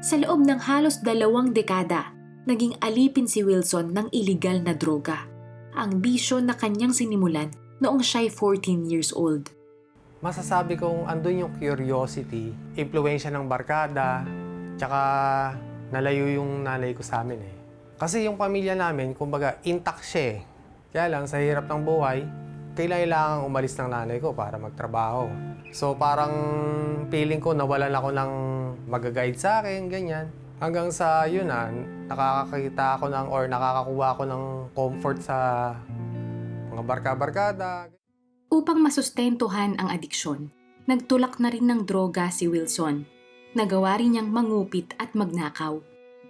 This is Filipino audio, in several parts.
Sa loob ng halos dalawang dekada, naging alipin si Wilson ng iligal na droga. Ang bisyo na kanyang sinimulan noong siya'y 14 years old. Masasabi kong andun yung curiosity, impluensya ng barkada, tsaka nalayo yung nanay ko sa amin eh. Kasi yung pamilya namin, kumbaga, intact siya eh. Kaya lang, sa hirap ng buhay, kailangan umalis ng nanay ko para magtrabaho. So parang feeling ko nawalan ako ng mag-guide sa akin, ganyan. Hanggang sa yun na, nakakakita ako ng or nakakakuha ako ng comfort sa mga barka-barkada. Upang masustentuhan ang adiksyon, nagtulak na rin ng droga si Wilson. Nagawa rin niyang mangupit at magnakaw.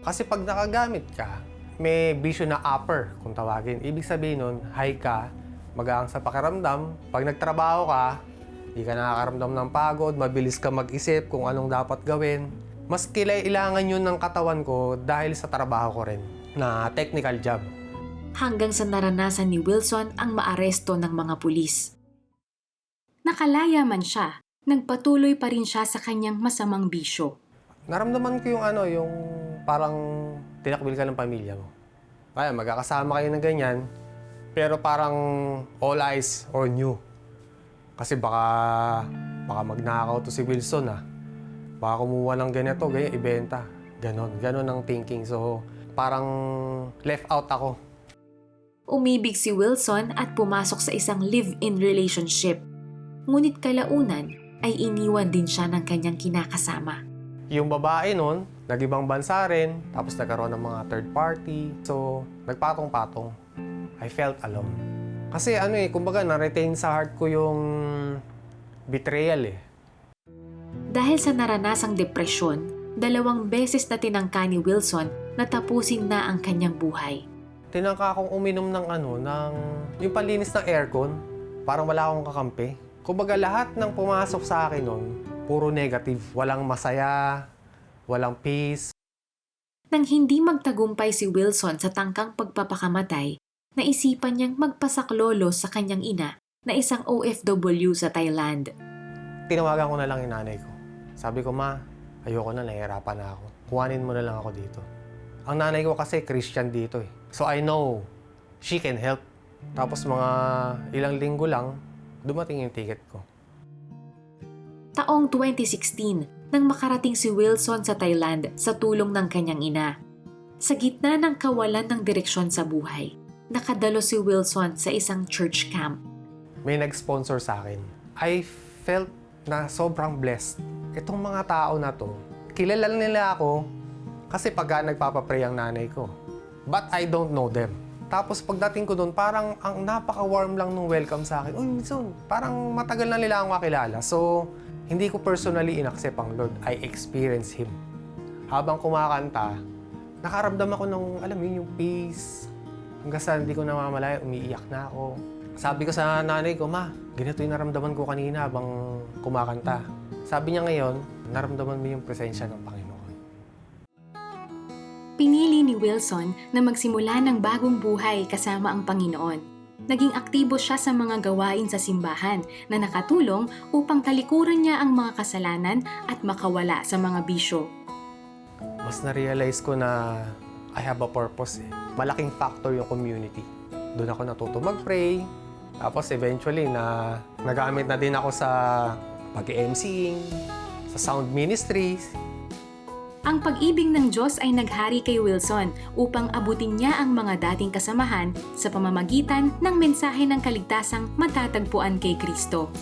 Kasi pag nakagamit ka, may bisyo na upper kung tawagin. Ibig sabihin nun, high ka, magaang sa pakiramdam. Pag nagtrabaho ka, hindi ka nakakaramdam ng pagod, mabilis ka mag-isip kung anong dapat gawin. Mas kailangan yun ng katawan ko dahil sa trabaho ko rin, na technical job. Hanggang sa naranasan ni Wilson ang maaresto ng mga pulis. Nakalaya man siya, nagpatuloy pa rin siya sa kanyang masamang bisyo. Naramdaman ko yung ano, yung parang tinakbil ka ng pamilya mo. Kaya magkakasama kayo ng ganyan, pero parang all eyes on you. Kasi baka, baka magnakaw to si Wilson ah. Baka kumuha ng ganito, ganyan, ibenta. Ganon, ganon ang thinking. So, parang left out ako. Umibig si Wilson at pumasok sa isang live-in relationship. Ngunit kalaunan ay iniwan din siya ng kanyang kinakasama. Yung babae nun, nag-ibang bansa rin, tapos nagkaroon ng mga third party. So, nagpatong-patong. I felt alone. Kasi ano eh, kumbaga na-retain sa heart ko yung betrayal eh. Dahil sa naranasang depresyon, dalawang beses na tinangka ni Wilson na tapusin na ang kanyang buhay. Tinangka akong uminom ng ano, ng yung panlinis ng aircon. Parang wala akong kakampi. Kumbaga lahat ng pumasok sa akin nun, puro negative. Walang masaya, walang peace. Nang hindi magtagumpay si Wilson sa tangkang pagpapakamatay, naisipan niyang magpasaklolo sa kanyang ina na isang OFW sa Thailand. Tinawagan ko na lang yung nanay ko. Sabi ko, ma, ayoko na, nahihirapan na ako. Kuhanin mo na lang ako dito. Ang nanay ko kasi Christian dito eh. So I know she can help. Tapos mga ilang linggo lang, dumating yung ticket ko. Taong 2016 nang makarating si Wilson sa Thailand sa tulong ng kanyang ina. Sa gitna ng kawalan ng direksyon sa buhay, nakadalo si Wilson sa isang church camp. May nag-sponsor sa akin. I felt na sobrang blessed. Itong mga tao na to, kilala nila ako kasi pagka nagpapapray ang nanay ko. But I don't know them. Tapos pagdating ko doon, parang ang napaka-warm lang nung welcome sa akin. Uy, Minson, parang matagal na nila akong kakilala. So, hindi ko personally inaccept ang Lord. I experience Him. Habang kumakanta, nakaramdam ako ng, alam yun, yung peace. Hanggang sa hindi ko namamalaya, umiiyak na ako. Sabi ko sa nanay ko, Ma, ganito yung naramdaman ko kanina habang kumakanta. Sabi niya ngayon, naramdaman mo yung presensya ng Panginoon. Pinili ni Wilson na magsimula ng bagong buhay kasama ang Panginoon. Naging aktibo siya sa mga gawain sa simbahan na nakatulong upang talikuran niya ang mga kasalanan at makawala sa mga bisyo. Mas na-realize ko na I have a purpose eh. Malaking factor yung community. Doon ako natuto mag-pray. Tapos eventually na nagamit na din ako sa pag-emceeing, sa sound ministries, Ang pag-ibig ng Diyos ay naghari kay Wilson upang abutin niya ang mga dating kasamahan sa pamamagitan ng mensahe ng kaligtasang matatagpuan kay Kristo.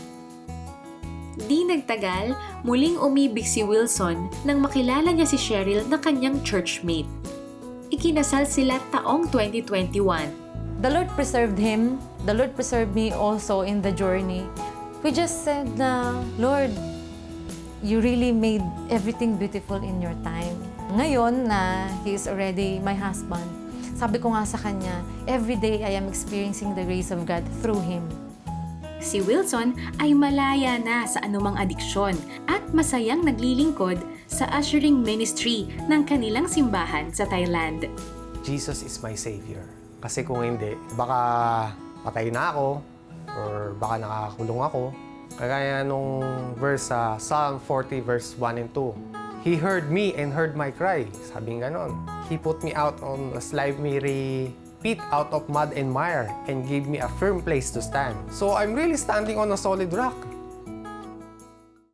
Di nagtagal, muling umibig si Wilson nang makilala niya si Cheryl na kanyang churchmate. Ikinasal sila taong 2021. The Lord preserved him. The Lord preserved me also in the journey. We just said na, Lord, you really made everything beautiful in your time. Ngayon na he is already my husband, sabi ko nga sa kanya, every day I am experiencing the grace of God through him. Si Wilson ay malaya na sa anumang adiksyon at masayang naglilingkod sa ushering ministry ng kanilang simbahan sa Thailand. Jesus is my Savior. Kasi kung hindi, baka patay na ako or baka nakakakulong ako. Kagaya nung verse sa Psalm 40 verse 1 and 2. He heard me and heard my cry. Sabi ganon. He put me out on a slimy pit out of mud and mire and gave me a firm place to stand. So I'm really standing on a solid rock.